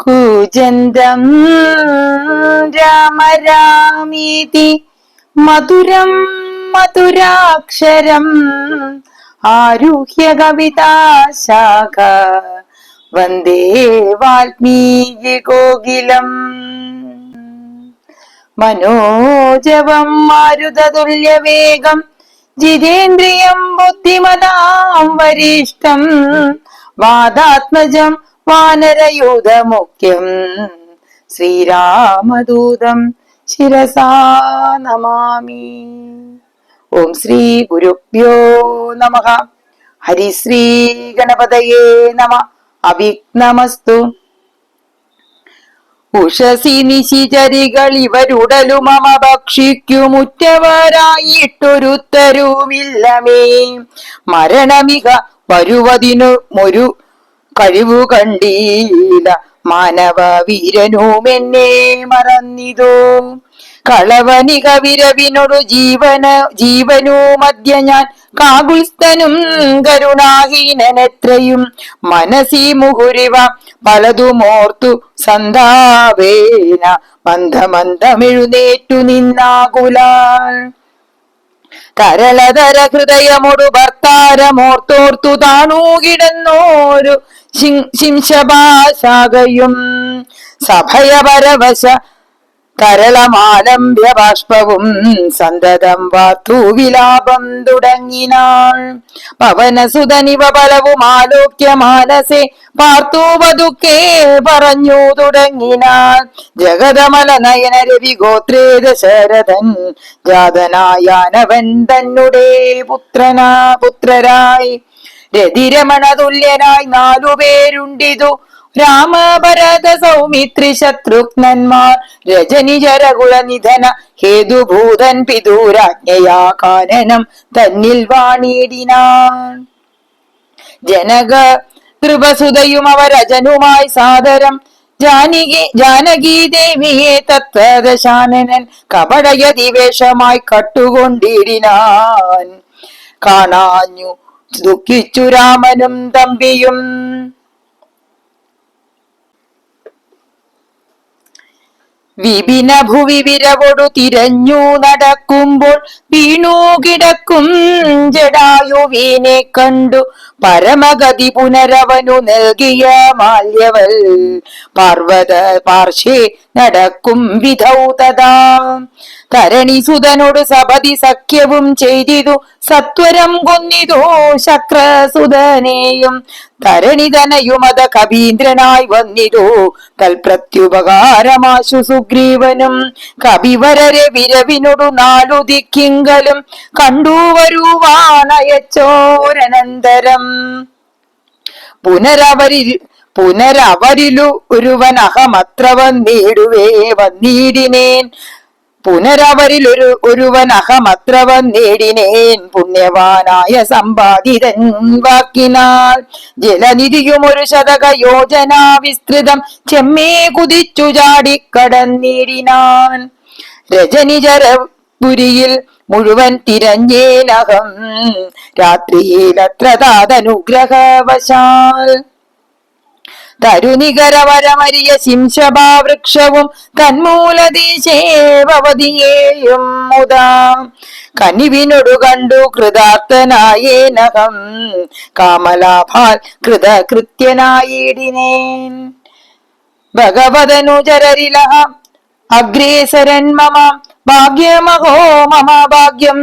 കൂജന്തം രാമ രാമീതി മധുരം മധുരാക്ഷരം ആരുഹ്യ കവിതാശാഖ വന്ദേ വാൽമീകി കോകിലം. മനോജവം മാരുതതുല്യവേഗം. ജിതേന്ദ്രിയം ബുദ്ധിമതാം വരിഷ്ഠം വാദാത്മജം വാനരയൂഥമുഖ്യം ശ്രീരാമദൂതം ശിരസാ നമാമി. ഓം ശ്രീ ഗുരുഭ്യോ നമ. ഹരിശ്രീ ഗണപതയേ നമ. അവിഘ്നമസ്തു. ഉഷസി നിശിചരികൾ ഇവരുടലു മമ ഭക്ഷിക്കുമുറ്റവരായിട്ടൊരുത്തരുമില്ലമേ. മരണമിക വരുവതിനു ഒരു കഴിവു കണ്ടീല മാനവ വീരനുമെന്നെ മറന്നിതോ. കളവനി വിരവിനൊടു ജീവന ജീവനു മധ്യ ഞാൻ കാകുൽസ്ഥനും കരുണാഹീനനെത്രയും. മനസി മുഹുരിവ പലതുമോർത്തു സന്താവേന മന്ദമന്ദമെഴുന്നേറ്റു നിന്നാകുലാൽ. തരളതര ഹൃദയമൊടു ഭർത്താരമോർത്തോർത്തു താണൂകിടന്നോരു ശിംശഭാശാകയും സഭയപരവശ കരളമാലംബ്യ ബാഷ്പവും സന്തതം വാത്തു വിലാപം തുടങ്ങിനാൾ. പവനസുതനിവ ബലവും ആലോക്യ മാനസെ പാർത്തു പറഞ്ഞു തുടങ്ങിനാൾ. ജഗതമല നയന രവി ഗോത്രേ ദശരഥൻ ജാതനായാനവൻ തന്നുടേ പുത്രനാ പുത്രരായി. രതിരമണ തുല്യനായി നാലുപേരുണ്ടിതു രാമഭരത സൗമിത്രി ശത്രുഘ്നന്മാർ. രജനി ജരകുള നിധന ഹേതുഭൂതൻ പിതൂരാജ്ഞയാ കാനനം തന്നിൽ വാണിയിടിനാൻ. ജനക കൃപസുതയും അവരജനുമായി സാദരം. ജാനകി ജാനകി ദേവിയെ തത്വദശാനനൻ കപടയതിവേഷമായി കട്ടുകൊണ്ടിടിനാൻ. കാണാഞ്ഞു ദുഃഖിച്ചു രാമനും തമ്പിയും. വിപിന ഭുവി വിരവൊടു തിരഞ്ഞു നടക്കുമ്പോൾ വീണു കിടക്കും ജടായുവീനെ കണ്ടു. പരമഗതി പുനരവനു നൽകിയ മാല്യവൽ പാർവത പാർശ്വേ നടക്കും വിധൗ തഥാ. തരണി സുതനോട് സപതി സഖ്യവും ചെയ്തിതു. സത്വരം കൊന്നിതു ശക്രസുതനെയും തരണിതനയുമത കവീന്ദ്രനായി വന്നിതു. തൽപ്രത്യുപകാരമാശു സുഗ്രീവനും. കവിവരരെ വിരവിനൊടു നാലു ദിക്കിങ്കലും കണ്ടു വരുവാണയച്ചോരനന്തരം. പുനരവരി പുനരവരിലു ഒരുവൻ അഹമത്ര വന്നിടുവേ വന്നിടിനേൻ. പുനരവരിൽ ഒരു ഒരുവൻ അഹമത്രവൻ നേടിനേൻ പുണ്യവാനായ സമ്പാദിതൻ വാക്കിനാൽ. ജലനിധിയും ഒരു ശതക യോജന വിസ്തൃതം ചെമ്മേ കുതിച്ചു ചാടിക്കടന്നിടിനാൻ രജനിജരപുരിയിൽ മുഴുവൻ തിരഞ്ഞേനകം രാത്രിയിലത്ര താതനുഗ്രഹവശാൽ തരുനികരവരമരിയ ശിംശഭാവൃക്ഷവും തന്മൂലദേശേവതിയേയും മുതാ. കനിവിനൊടു കണ്ടു കൃതാർത്ഥനായേനഹം. കാമലാഭാൽ കൃതകൃത്യനായിടിനേൻ ഭഗവതനുചരരില അഗ്രേസരൻ മമ. ഭാഗ്യമഹോ മമ ഭാഗ്യം.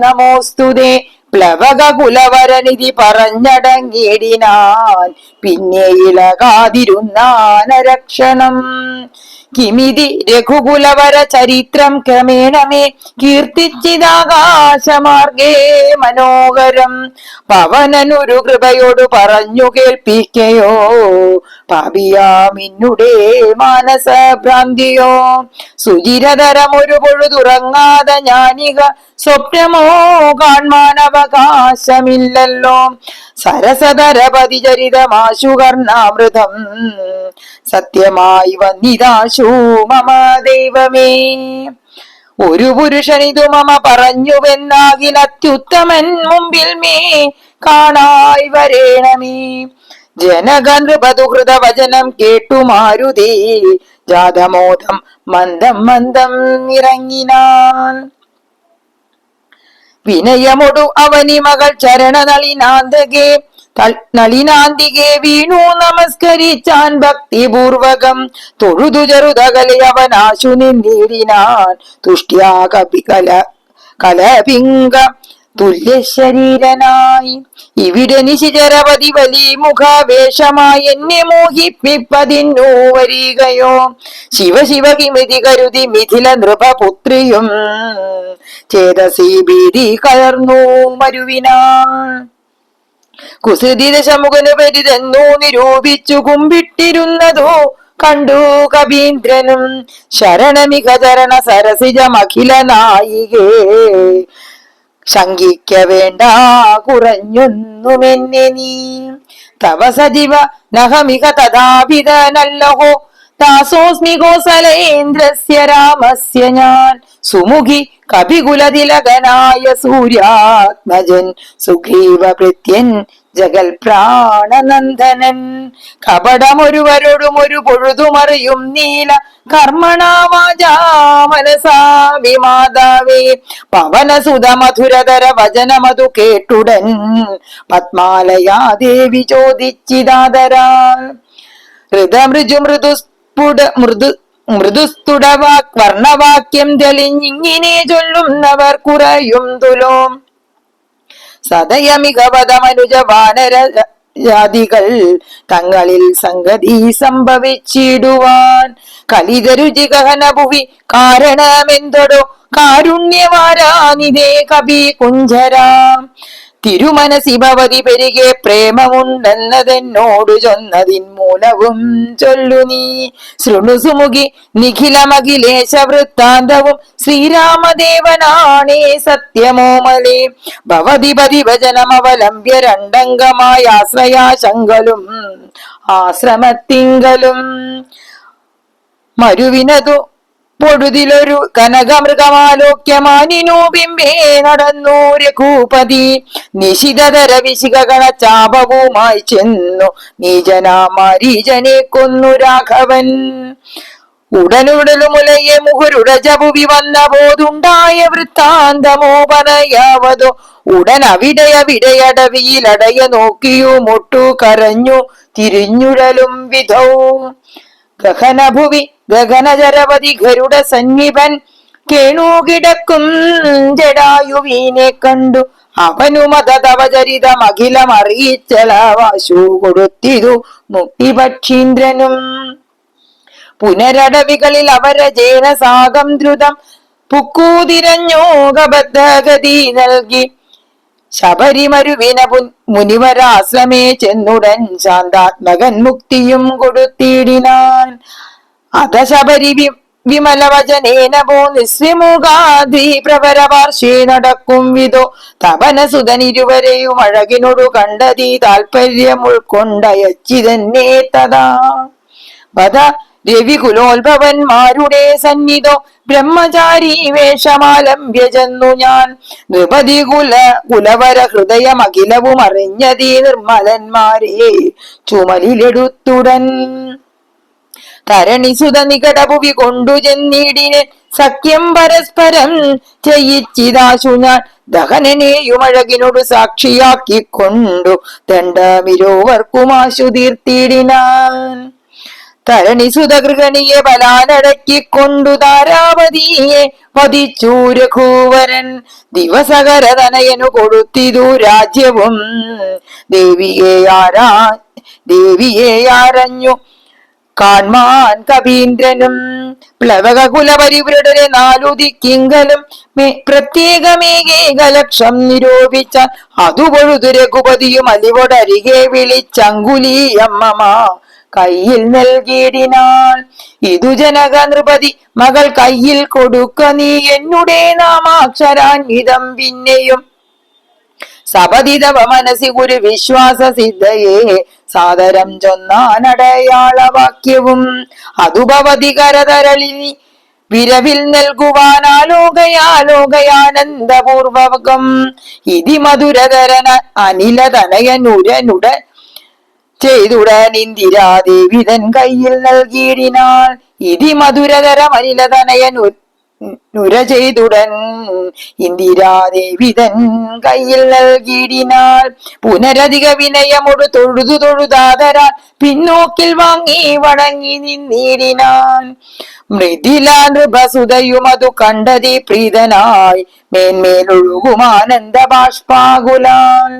നമോസ്തുതേ. പ്ലവക കുലവരനിധി പറഞ്ഞടങ്ങിയിടിനാൽ പിന്നെ ഇളകാതിരുന്നാനരക്ഷണം. കിമിതി രഘുകുലവര ചരിത്രം ക്രമേണമേ കീർത്തിച്ചിതാകാശമാർഗേ മനോഹരം. പവനനൊരു കൃപയോട് പറഞ്ഞു കേൾപ്പിക്കയോ? പാപിയാമിന്നുടെ മാനസഭ്രാന്തിയോ? സുചിരതരമൊരു പൊഴുതുറങ്ങാതെ ഞാനിക സ്വപ്നമോ കാൺമാനവകാശമില്ലല്ലോ. സരസതരപതി ചരിതമാശുകർണാമൃതം സത്യമായി വന്നിതാശു മമ ദൈവമേ. ഒരു പുരുഷനിതു മമ പറഞ്ഞുവെന്നാകിൽ അത്യുത്തമൻ മുമ്പിൽ മേ കാണായി വരേണമേ. ജനകനൃപതുഹൃത വചനം കേട്ടു മാരുതി ജാതമോദം മന്ദം മന്ദം ഇറങ്ങിനാൻ. വിനയമൊടു അവനി മകൾ ചരണ നളിനാന്തകെ വീണു നമസ്കരിച്ചാൻ ഭക്തിപൂർവകം. തൊഴുതു ചെറുതകലെ അവനാശു നിന്നീടിനാൻ തുഷ്ട്യാ കപി കല കലപിംഗ തുല്യ ശരീരനായി ഇവിടെ നിശിചരപതി വലി മുഖാവേഷമായി എന്നെ മോഹിപ്പിപ്പതിന്നു വരികയോ. കിമിതി കരുതി മിഥില നൃപപുത്രിയും. ചേതസി ഭീതി കയർന്നു മരുവിനാൻ കുസൃതി ദശമുഖന് പരിതെന്നു നിരൂപിച്ചു കുമ്പിട്ടിരുന്നതോ കണ്ടു കവീന്ദ്രനും ശരണമിക ചരണ സരസിജമഖില നായികേ ശങ്കിക്ക വേണ്ട കുറഞ്ഞൊന്നുമെന്നെ നീ. തവ സജീവ നഹമിക തഥാപിതനല്ലഹോ ദാസോസ്മി ഗോസലേന്ദ്രസ്യ രാമസ്യ ഞാൻ. സുമുഖി കപികുലതിലകനായ സൂര്യാത്മജൻ. സുഗ്രീവ ഭൃത്യൻ ജഗൽ പ്രാണനന്ദനൻ കപടമൊരുവരോടും ഒരു പൊഴുതുമറിയും നീല കർമ്മണാവാചാ മാതാവേ വിമാതാവേ. പവനസുത മധുരതര വചനമതു കേട്ടുടൻ. പത്മാലയാ ദേവി ചോദിച്ചിതാതരാൽ. ഹൃദമൃജു മൃദുസ്ഫുട മൃദു മൃദുസ്തുടവാക് വർണവാക്യം തെളിഞ്ഞിങ്ങനെ ചൊല്ലുന്നവർ കുറയും തുലോം. സദയമികവതമനുജ വാനര ജാതികൾ തങ്ങളിൽ സംഗതി സംഭവിച്ചിടുവാൻ കലിതരുചി ഗഹനഭുവി കാരണമെന്തൊടോ കാരുണ്യവാരാനിതേ കവി കുഞ്ചരാം തിരുമനസി പെരികെ പ്രേമമുണ്ടെന്നതെന്നോടു ചൊന്നതിൻ മൂലവും ചൊല്ലു നീ. ശൃണുസുമുഖി നിഖിലമഖിലേശ വൃത്താന്തവും ശ്രീരാമദേവനാണേ സത്യമോമലേ. ഭവതി പതി വചനമവലംബ്യ രണ്ടംഗമായ ആശ്രയാശങ്കലും ആശ്രമത്തിങ്കലും. മരുവിനതു പൊഴുതിലൊരു കനകമൃഗമാലോക്യമാനിനു ബിംബേ നടന്നു രഘൂപതി. നിശിതതര വിശികഗണ ചാപവുമായി ചെന്നു. നീജനാമാരീജനെ കൊന്നു രാഘവൻ. ഉടനുടലുമുലയെ മുഹുരുടജപുവി വന്ന പോതുണ്ടായ വൃത്താന്തമോ പറയാവതോ ഉടൻ അവിടയവിടയടവിയിലടയ നോക്കിയു മുട്ടു കരഞ്ഞു. തിരിഞ്ഞുഴലും വിധൗ ഗഹനഭുവി ഗഗനജരവതി ഗരുഡ സന്നിപൻ കേണൂകിടക്കും ജടായുവീനെ കണ്ടു. അവനു മതതവചരിതം അഖിലം അറിയിച്ചളവാശു കൊടുത്തിതു മുക്തിപക്ഷീന്ദ്രനും. പുനരടവികളിൽ ജേനസാഗം സാകം ദ്രുതം പുക്കൂതിരഞ്ഞോകബദ്ധഗതി നൽകി. ശബരിമരുവിന മുനിവരാശ്രമേ ചെന്നുടൻ ശാന്താത്മകൻ മുക്തിയും കൊടുത്തിടിനാൻ. അത ശബരി വി വിമലവചനേന പോ നിസ്വിമുഖാദ്രി പ്രവരപാർശ്വേ നടക്കും വിധോ. തപനസുതനിരുവരെയും അഴകിനോടു കണ്ടതി താൽപര്യം ഉൾക്കൊണ്ടയച്ചിതന്നെ തഥാ. വധ രവികുലോത്ഭവന്മാരുടെ സന്നിധോ ബ്രഹ്മചാരി വേഷമാലംബ്യജന്നു ഞാൻ. നൃപതി കുല കുലവര ഹൃദയം അഖിലവും അറിഞ്ഞതീ നിർമ്മലന്മാരെ ചുമലിലെടുത്തുടൻ. തരണിസുത നികടഭുവി കൊണ്ടു ചെന്നിടിനെ സഖ്യം പരസ്പരം ചെയ്യിച്ചിതാശു ഞാൻ. ദഹനനെയുമഴകിനോട് സാക്ഷിയാക്കിക്കൊണ്ടു ദണ്ഡമിരോവർക്കുമാശു തീർത്തിടിനാൻ. തരണിസുതകൃഗണിയെ ബലാനടക്കിക്കൊണ്ടു താരാവതിയെ രഘൂവരൻ. ദിവസകരതനയനു കൊടുത്തിതു രാജ്യവും. ദേവിയെ ആരാ ദേവിയെ ആരഞ്ഞു കാൺമാൻ കവീന്ദ്രനും പ്ലവക കുലപരിവൃടരെ നാലുദിക്കിങ്കലും പ്രത്യേകമേകേക ലക്ഷം നിരൂപിച്ച അതുപൊഴുതു രഘുപതിയും അലിവോടരികെ വിളിച്ചങ്കുലീയമ്മ കയ്യിൽ നൽകിയിടിനാൾ ഇതു ജനക നൃപതി മകൾ കയ്യിൽ കൊടുക്ക നീ എന്നുടേ നാമാക്ഷരാൻവിധം പിന്നെയും. സപതിതവ മനസി ഗുരു വിശ്വാസ സിദ്ധയെ സാദരം ചൊന്നാനടയാളവാക്യവും അതുഭവതി കരതരളിനി വിരവിൽ നൽകുവാനാലോകയാലോകയാനന്ദപൂർവകം. ഇതി മധുരതരന അനിലതനയനുരനുട ചെയ്തുടൻ ഇന്ദിരാദേവി തൻ കയ്യിൽ നൽകിയിടിനാൾ. ഇതി മധുരതര മനിലതനയൻ നുര ചെയ്തുടൻ. ഇന്ദിരാദേവി തൻ കയ്യിൽ നൽകിയിടിനാൾ. പുനരധിക വിനയമൊടു തൊഴുതു തൊഴുതാതരാൻ പിന്നോക്കിൽ വാങ്ങി വണങ്ങി നിന്നിടിനാൻ മൃദില നൃപസുതയും അതു കണ്ടതി പ്രീതനായി. മേന്മേലൊഴുകുമാനന്ദ ബാഷ്പാകുലാൻ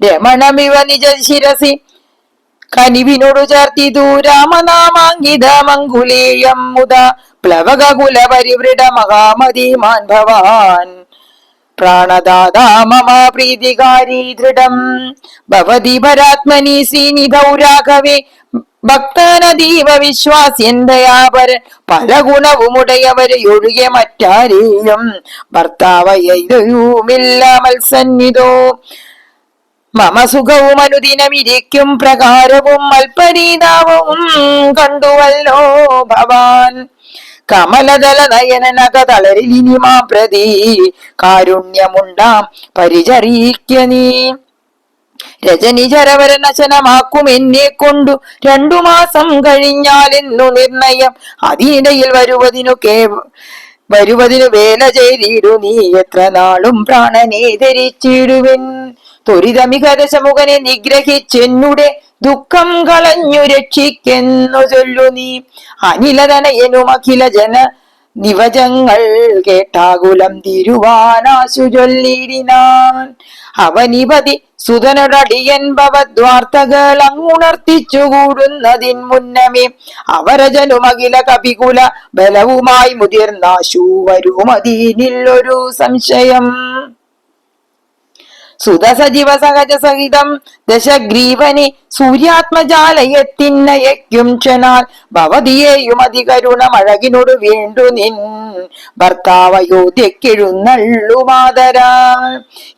രമണമിവ നിജ ശിരസി കനിവിനോടു ചേർത്തിതു രാമനാമാങ്കിത മങ്കുലേയം മുത പ്ലവകുല പരിവൃഢ മഹാമതിമാൻ ഭവാൻ പ്രാണദാതാ മമ പ്രീതികാരി ദൃഢം. ഭവതി പരാത്മനി ശ്രീനിധൗ രാഘവേ ഭക്തനദീവ വിശ്വാസ്യന്തയാപരൻ പല ഗുണവുമുടയവരെ ഒഴികെ മറ്റാരെയും ഭർത്താവയ്യൂമില്ല മത്സന്നിധോ. മമ സുഖവും അനുദിനമിരിക്കും പ്രകാരവും അൽപരീതാവും കണ്ടുവല്ലോ ഭവാൻ. കമലദല നയനനക തളരിലിനിമാ പ്രതി കാരുണ്യമുണ്ടാം പരിചറിയിക്ക നീ. രജനി ചരവരനശനമാക്കും എന്നെ കൊണ്ടു രണ്ടു മാസം കഴിഞ്ഞാലെന്നു നിർണയം. അതിനിടയിൽ വരുവതിനു കേ വരുവതിനു വേല ചെയ്തിടു നീ. എത്ര നാളും പ്രാണനെ ധരിച്ചിടുവിൻ ത്വരിതമികരശമുഖനെ നിഗ്രഹിച്ചെന്നുടെ ദുഃഖം കളഞ്ഞു രക്ഷിക്കെന്നു ചൊല്ലു നീ. അനിലതനയനും അഖില ജന നിവജങ്ങൾ കേട്ടാകുലം തിരുവാനാശു ചൊല്ലിടിനാൻ. അവനിപതി സുതനൊടടിയൻ ഭവദ്വാർത്തകൾ അങ്ങുണർത്തിച്ചു കൂടുന്നതിൻ മുന്നമേ അവരജനുമകില കപികുല ബലവുമായി മുതിർന്നാശു വരുമതീനില്ലൊരു സംശയം. സുതസജീവ സഹജ സഹിതം ദശഗ്രീവനെ സൂര്യാത്മജാലയത്തിന്നയക്കും ചെനാൽ ഭവതിയെയും അതികരുണമഴകിനോട് വീണ്ടു നിൻ. ഭർത്താവയോധ്യക്കെഴുന്നള്ളുമാതരാ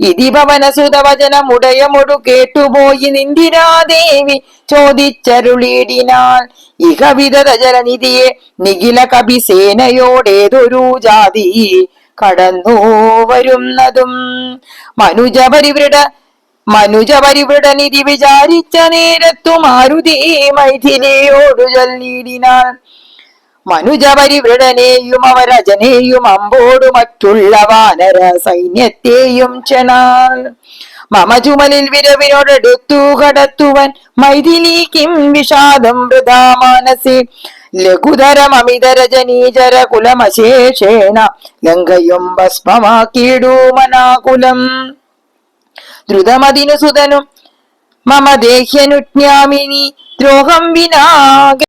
ഇതി ഭവന സുതവചനമുടയമൊടു കേട്ടുപോയി നിന്ദിരാദേവി ചോദിച്ചരുളിയിടിനാൽ ഇഹവിധ ജലനിധിയെ നിഖില കവിസേനയോടേതൊരു ജാതി. കടന്നു വരുന്നതും മനുജ പരിവൃട മനുജ പരിവൃട നിധി വിചാരിച്ച നേരത്തു മാരുതി മൈഥിലിയോടു മനുജ പരിവൃടനെയും അവരജനെയും അമ്പോടു മറ്റുള്ള വാനര സൈന്യത്തെയും ചെണാൽ മമ ചുമലിൽ വിരവിനോടെടുത്തു കടത്തുവൻ മൈഥിലിക്കും വിഷാദം വൃതാ മാനസേ ലഘുതരമമിതരജനീചര കുലമശേഷേണ ലങ്കയും ഭസ്മമാക്കിയിടൂ മനാകുലം ദ്രുതമതിനു സുതനും മമ ദ്രോഹം വിനാ